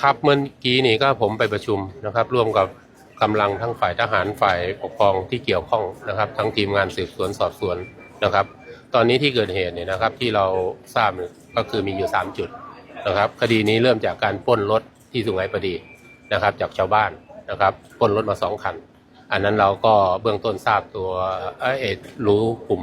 ครับเมื่อกี้นี่ก็ผมไปประชุมนะครับ ร่วมกับกำลังทั้งฝ่ายทหารฝ่ายปกครองที่เกี่ยวข้องนะครับ ทั้งทีมงานสืบสวนสอบสวนนะครับ ตอนนี้ที่เกิดเหตุเนี่ยนะครับที่เราทราบก็คือมีอยู่สามจุดนะครับ คดีนี้เริ่มจากการปล้นรถที่สุไหงประดีนะครับ จากชาวบ้านนะครับปล้นรถมาสองคัน อันนั้นเราก็เบื้องต้นทราบตัวเอ็ดรู้กลุ่ม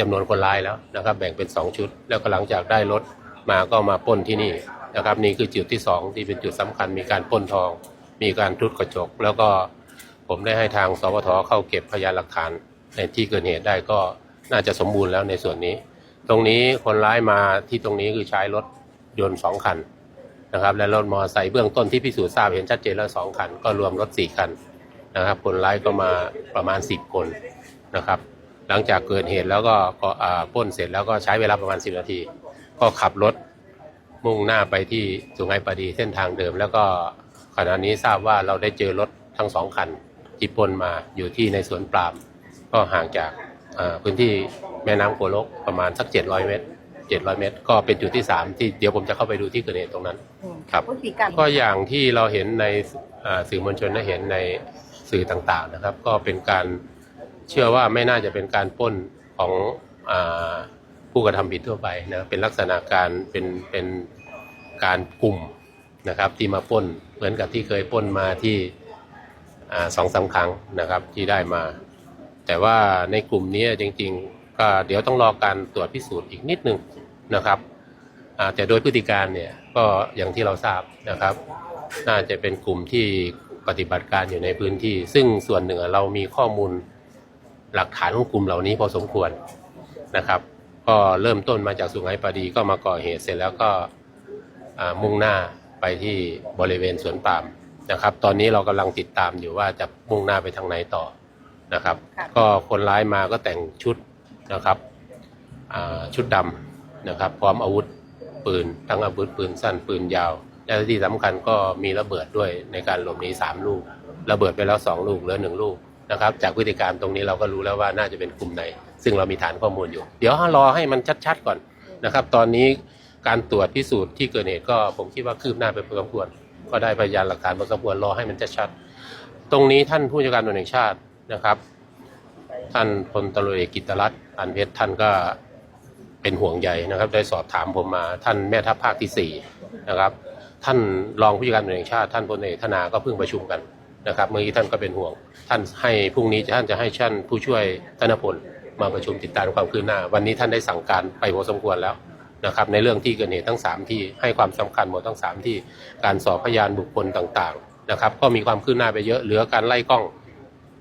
จำนวนคนร้ายแล้วนะครับ แบ่งเป็นสองชุด แล้วก็หลังจากได้รถมาก็มาปล้นที่นี่ นะครับนี่คือจุดที่สองที่เป็นจุดสำคัญมีการปล้นทอง มีการทุบกระจก แล้วก็ผมได้ให้ทางสวทเข้าเก็บพยานหลักฐานในที่เกิดเหตุได้ก็น่าจะสมบูรณ์แล้วในส่วนนี้ ตรงนี้คนร้ายมาที่ตรงนี้คือใช้รถยนต์สองคันนะครับและรถมอเตอร์ไซค์เบื้องต้นที่พิสูจน์ทราบเห็นชัดเจนแล้วสองคัน ก็รวมรถสี่คันนะครับคนร้ายก็มาประมาณ 10 คนนะครับ หลังจากเกิดเหตุแล้วก็ก็อ่าปล้นเสร็จแล้วก็ใช้เวลาประมาณ 10 นาที ก็ขับรถ มุ่งหน้าไปที่สุไหงปาดีเส้นทางเดิม แล้วก็ขณะนี้ทราบว่าเราได้เจอรถทั้งสองคันที่ปล้นมาอยู่ที่ในสวนปาล์มก็ห่างจากพื้นที่แม่น้ำโกลกประมาณสัก 700 เมตร 700 เมตร ก็เป็นจุดที่ 3 ที่เดี๋ยวผมจะเข้าไปดูที่เกิดเหตุตรงนั้นครับก็อย่างที่เราเห็นในสื่อมวลชนได้เห็นในสื่อต่างๆนะครับ ก็เป็นการเชื่อว่าไม่น่าจะเป็นการปล้นของอผู้กระทำผิดทั่วไปนะเป็นลักษณะการเป็นเป็น การกลุ่มนะครับที่มาป้นเหมือนกับที่เคยป้นมาที่สองสามครั้งนะครับที่ได้มา แต่ว่าในกลุ่มนี้จริงๆก็เดี๋ยวต้องรอการตรวจพิสูจน์อีกนิดนึงนะครับแต่โดยพฤติการเนี่ยก็อย่างที่เราทราบนะครับ น่าจะเป็นกลุ่มที่ปฏิบัติการอยู่ในพื้นที่ ซึ่งส่วนหนึ่งอเรามีข้อมูลหลักฐานของกลุ่มเหล่านี้พอสมควรนะครับ ก็เริ่มต้นมาจากสุไหงปาดีก็มาก่อเหตุเสร็จแล้วก็ มุ่งหน้าไปที่บริเวณสวนปาล์มนะครับ ตอนนี้เรากำลังติดตามอยู่ว่าจะมุ่งหน้าไปทางไหนต่อนะครับค่ะก็คนร้ายมาก็แต่งชุดนะครับอ่าชุดดำนะครับ พร้อมอาวุธปืนทั้งอาวุธปืนสั้นปืนยาวและที่สำคัญก็มีระเบิดด้วยในการหลบหนีสามลูก ระเบิดไปแล้วสองลูกเหลือหนึ่งลูกนะครับ จากพฤติการตรงนี้เราก็รู้แล้วว่าน่าจะเป็นกลุ่มไหน ซึ่งเรามีฐานข้อมูลอยู่ เดี๋ยวรอให้มันชัดๆก่อนนะครับ ตอนนี้ การตรวจพิสูจน์ที่เกิดเหตุก็ผมคิดว่าคืบหน้าไปพอสมควร ก็ได้พยานหลักฐานพอสมควรรอให้มันชัดๆตรงนี้ท่านผู้จัดการตำรวจแห่งชาตินะครับ ท่านพลตำรวจเอกกิตรัตน์อันเพชรท่านก็เป็นห่วงใยนะครับ ได้สอบถามผมมาท่านแม่ทัพภาคที่สี่นะครับท่านรองผู้จัดการตำรวจแห่งชาติท่านพลเอกธนาก็เพิ่งประชุมกันนะครับเมื่อกี้ท่านก็เป็นห่วง ท่านให้พรุ่งนี้ท่านจะให้ท่านผู้ช่วยธนพลมาประชุมติดตามความคืบหน้า วันนี้ท่านได้สั่งการไปพอสมควรแล้ว นะครับในเรื่องที่เกิดเหตุทั้งสามที่ให้ความสำคัญหมดทั้งสามที่การสอบพยานบุคคลต่างๆนะครับก็มีความคืบหน้าไปเยอะเหลือการไล่กล้อง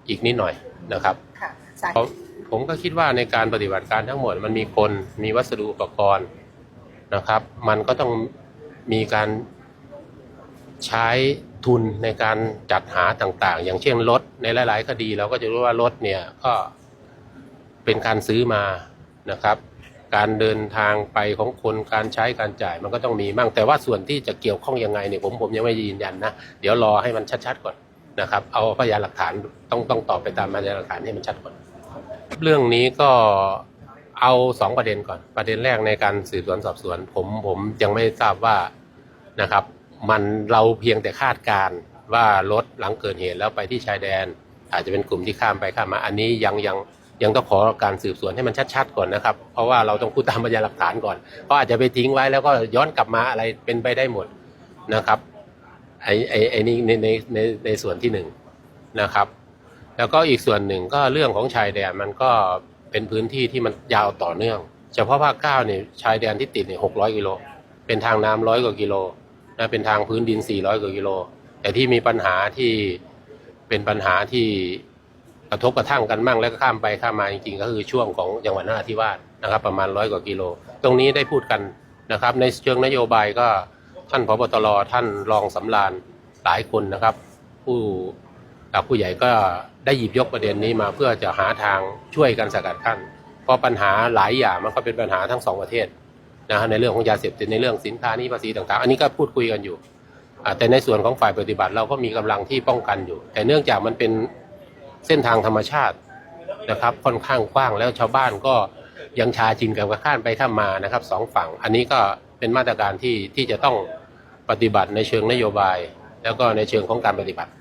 อีกนิดหน่อยนะครับค่ะสาเพราะผมก็คิดว่าในการปฏิบัติการทั้งหมดมันมีคนมีวัสดุอุปกรณ์นะครับ มันก็ต้องมีการใช้ทุนในการจัดหาต่างๆ อย่างเช่นรถในหลาย ๆ คดีเราก็จะรู้ว่ารถเนี่ยก็เป็นการซื้อมานะครับ การเดินทางไปของคนการใช้การจ่ายมันก็ต้องมีมั่ง แต่ว่าส่วนที่จะเกี่ยวข้องยังไงเนี่ยผมผมยังไม่ยืนยันนะเดี๋ยวรอให้มันชัดๆก่อนนะครับเอาพยานหลักฐานต้องต้องตอบไปตามพยานหลักฐานให้มันชัดก่อน เรื่องนี้ก็เอาสองประเด็นก่อน ประเด็นแรกในการสืบสวนสอบสวน ผมผมยังไม่ทราบว่านะครับ มันเราเพียงแต่คาดการว่ารถหลังเกิดเหตุแล้วไปที่ชายแดน อาจจะเป็นกลุ่มที่ข้ามไปข้ามมา อันนี้ยังยัง ยังต้องขอการสืบสวนให้มันชัดๆก่อนนะครับ เพราะว่าเราต้องพูดตามพยานหลักฐานก่อนเพราอาจจะไปทิ้งไว้แล้วก็ย้อนกลับมาอะไรเป็นไปได้หมดนะครับไอ้ไอ้ไอ้นี่ในในในในส่วนที่หนึ่งนะครับ แล้วก็อีกส่วนหนึ่งก็เรื่องของชายแดนมันก็เป็นพื้นที่ที่มันยาวต่อเนื่อง เฉพาะภาคเก้าเนี่ยชายแดนที่ติดเนี่ยหกร้อยกิโลเป็นทางน้ำร้อยกว่ากิโลนะเป็นทางพื้นดินสี่ร้อยกว่ากิโลแต่ที่มีปัญหาที่เป็นปัญหาที่ กระทบกระทั่งกันมั่งแล้วก็ข้ามไปข้ามมาจริงๆก็คือช่วงของจังหวัดนราธิวาสนะครับประมาณร้อยกว่ากิโล ตรงนี้ได้พูดกันนะครับในเชิงนโยบายก็ท่านพบตรท่านรองสำราญหลายคนนะครับ ผู้หลักผู้ใหญ่ก็ได้หยิบยกประเด็นนี้มาเพื่อจะหาทางช่วยกันสกัดกั้น เพราะปัญหาหลายอย่างมันก็เป็นปัญหาทั้งสองประเทศนะในเรื่องของยาเสพติดในเรื่องสินค้านี้ภาษีต่างๆ อันนี้ก็พูดคุยกันอยู่แต่ในส่วนของฝ่ายปฏิบัติเราก็มีกำลังที่ป้องกันอยู่ แต่เนื่องจากมันเป็น เส้นทางธรรมชาตินะครับ ค่อนข้างกว้างแล้วชาวบ้านก็ยังชาชินกับข้านไปข้ามมานะครับสองฝั่ง อันนี้ก็เป็นมาตรการที่ที่จะต้องปฏิบัติในเชิงนโยบาย แล้วก็ในเชิงของการปฏิบัติ